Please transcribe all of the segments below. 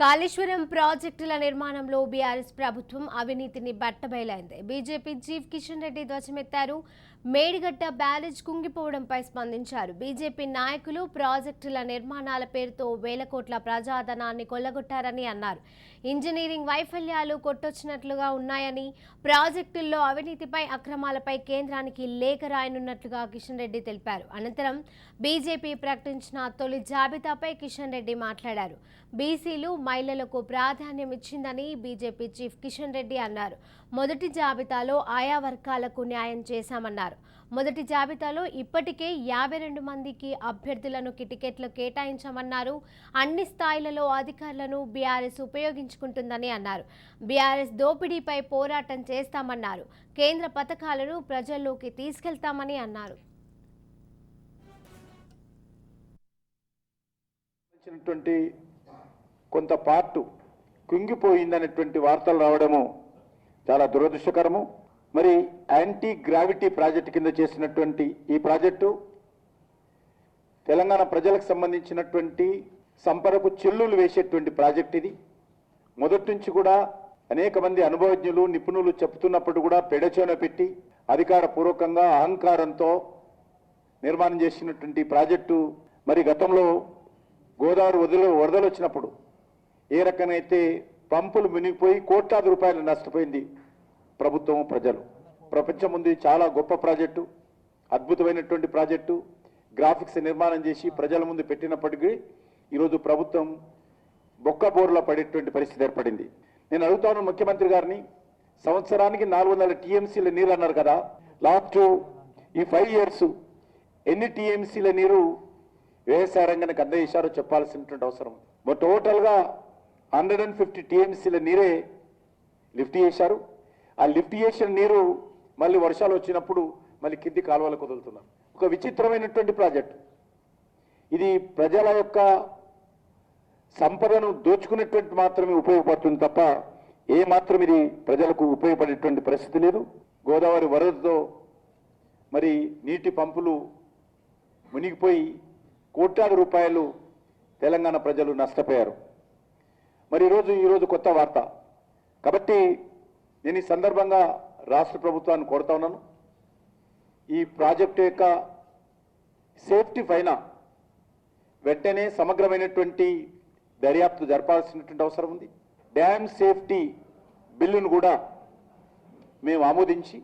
కాళేశ్వరం ప్రాజెక్టుల నిర్మాణంలో బీఆర్ఎస్ ప్రభుత్వం అవినీతిని బట్టబయలైంది. బీజేపీ చీఫ్ కిషన్ రెడ్డి ధ్వజమెత్తారు. మేడిగడ్డ బ్యారేజ్ కుంగిపోవడంపై స్పందించారు. బీజేపీ నాయకులు ప్రాజెక్టుల నిర్మాణాల పేరుతో వేల కోట్ల ప్రజాధనాన్ని కొల్లగొట్టారని అన్నారు. ఇంజనీరింగ్ వైఫల్యాలు కొట్టొచ్చినట్లుగా ఉన్నాయని ప్రాజెక్టుల్లో అవినీతిపై అక్రమాలపై కేంద్రానికి లేఖ రాయనున్నట్లుగా కిషన్ రెడ్డి తెలిపారు. అనంతరం బీజేపీ ప్రకటించిన తొలి జాబితాపై కిషన్ రెడ్డి మాట్లాడారు. బీసీలు మహిళలకు ప్రాధాన్యం ఇచ్చిందని బీజేపీ చీఫ్ కిషన్ రెడ్డి అన్నారు. మొదటి జాబితాలో ఆయా వర్గాలకు న్యాయం చేశామన్నారు. మొదటి జాబితాలో ఇప్పటికే యాభై రెండు మందికి అభ్యర్థులను టికెట్లు కేటాయించామన్నారు. అన్ని స్థాయిలలో అధికారులను బీఆర్ఎస్ ఉపయోగించుకుంటుందని అన్నారు. బీఆర్ఎస్ దోపిడీపై పోరాటం చేస్తామన్నారు. కేంద్ర పథకాలను ప్రజల్లోకి తీసుకెళ్తామని అన్నారు. సంబంధించినటువంటి కొంత పార్టు కుంగిపోయిందనేటువంటి వార్తలు రావడము చాలా దురదృష్టకరము. మరి యాంటీ గ్రావిటీ ప్రాజెక్టు కింద చేసినటువంటి ఈ ప్రాజెక్టు తెలంగాణ ప్రజలకు సంబంధించినటువంటి సంపరకు చెల్లులు వేసేటువంటి ప్రాజెక్ట్ ఇది. మొదటి నుంచి కూడా అనేక మంది అనుభవజ్ఞులు నిపుణులు చెప్తున్నప్పుడు కూడా పెడచోన పెట్టి అధికార పూర్వకంగా అహంకారంతో నిర్మాణం చేసినటువంటి ప్రాజెక్టు మరి గతంలో గోదావరి వదిలో వరదలు వచ్చినప్పుడు ఏ రకమైతే పంపులు మునిగిపోయి కోట్లాది రూపాయలు నష్టపోయింది ప్రభుత్వం ప్రజలు. ప్రపంచం ముందు చాలా గొప్ప ప్రాజెక్టు అద్భుతమైనటువంటి ప్రాజెక్టు. గ్రాఫిక్స్ నిర్మాణం చేసి ప్రజల ముందు పెట్టినప్పటికీ ఈరోజు ప్రభుత్వం బొక్క బోర్లో పడేటువంటి పరిస్థితి ఏర్పడింది. నేను అడుగుతాను ముఖ్యమంత్రి గారిని సంవత్సరానికి నాలుగు వందల టీఎంసీల నీరు అన్నారు కదా లాస్ట్ ఈ ఫైవ్ ఇయర్స్ ఎన్ని టీఎంసీల నీరు వ్యవసాయ రంగానికి అందజేశారో చెప్పాల్సినటువంటి అవసరం టోటల్గా హండ్రెడ్ అండ్ ఫిఫ్టీ టీఎంసీల నీరే లిఫ్ట్ చేశారు. ఆ లిఫ్ట్ చేసిన నీరు మళ్ళీ వర్షాలు వచ్చినప్పుడు మళ్ళీ కింది కాలువలకు వదులుతున్నారు ఒక విచిత్రమైనటువంటి ప్రాజెక్ట్. ఇది ప్రజల యొక్క సంపదను దోచుకునేటువంటి మాత్రమే ఉపయోగపడుతుంది తప్ప ఏ మాత్రం ఇది ప్రజలకు ఉపయోగపడేటువంటి పరిస్థితి లేదు. గోదావరి వరదతో మరి నీటి పంపులు మునిగిపోయి కోట్లాది రూపాయలు తెలంగాణ ప్రజలు నష్టపోయారు. మరి ఈరోజు ఈరోజు కొత్త వార్త. కాబట్టి నేను ఈ సందర్భంగా రాష్ట్ర ప్రభుత్వాన్ని కోరుతా ఉన్నాను. ఈ ప్రాజెక్టు యొక్క సేఫ్టీ పైన వెంటనే సమగ్రమైనటువంటి దర్యాప్తు జరపాల్సినటువంటి అవసరం ఉంది. డ్యామ్ సేఫ్టీ బిల్లును కూడా మేము ఆమోదించి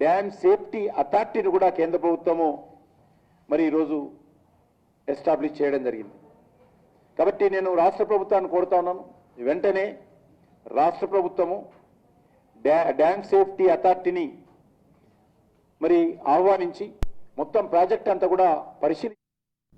డ్యామ్ సేఫ్టీ అథారిటీని కూడా కేంద్ర ప్రభుత్వము మరి ఈరోజు ఎస్టాబ్లిష్ చేయడం జరిగింది. కాబట్టి నేను రాష్ట్ర ప్రభుత్వాన్ని కోరుతా ఉన్నాను. వెంటనే రాష్ట్ర ప్రభుత్వము డ్యా డ్యామ్ సేఫ్టీ అథారిటీని మరి ఆహ్వానించి మొత్తం ప్రాజెక్ట్ అంతా కూడా పరిశీలి